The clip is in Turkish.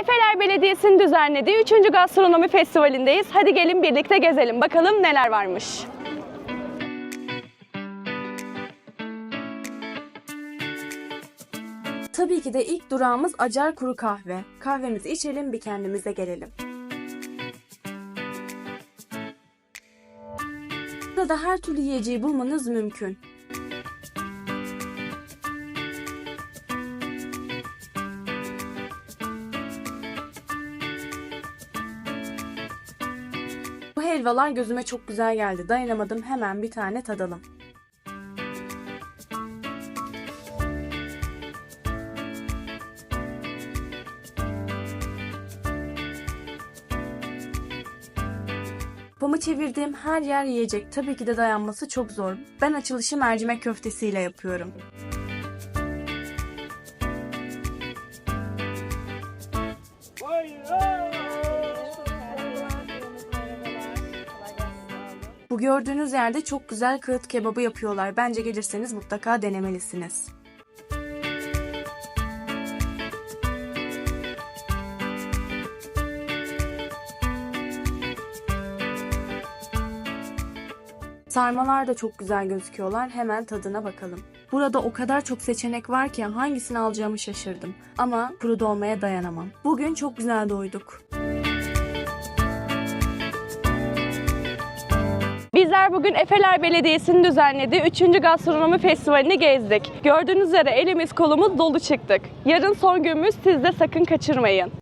Efeler Belediyesi'nin düzenlediği 3. Gastronomi Festivali'ndeyiz. Hadi gelin birlikte gezelim. Bakalım neler varmış. Tabii ki de ilk durağımız Acar Kuru Kahve. Kahvemizi içelim bir kendimize gelelim. Burada her türlü yiyeceği bulmanız mümkün. Bu helvalar gözüme çok güzel geldi. Dayanamadım hemen bir tane tadalım. Kafamı çevirdiğim her yer yiyecek. Tabii ki de dayanması çok zor. Ben açılışı mercimek köftesiyle yapıyorum. Bu gördüğünüz yerde çok güzel kağıt kebabı yapıyorlar. Bence gelirseniz mutlaka denemelisiniz. Sarmalar da çok güzel gözüküyorlar. Hemen tadına bakalım. Burada o kadar çok seçenek var ki hangisini alacağımı şaşırdım. Ama kuru dolmaya dayanamam. Bugün çok güzel doyduk. Bizler bugün Efeler Belediyesi'nin düzenlediği 3. Gastronomi Festivali'ni gezdik. Gördüğünüz üzere elimiz kolumuz dolu çıktık. Yarın son günümüz siz de sakın kaçırmayın.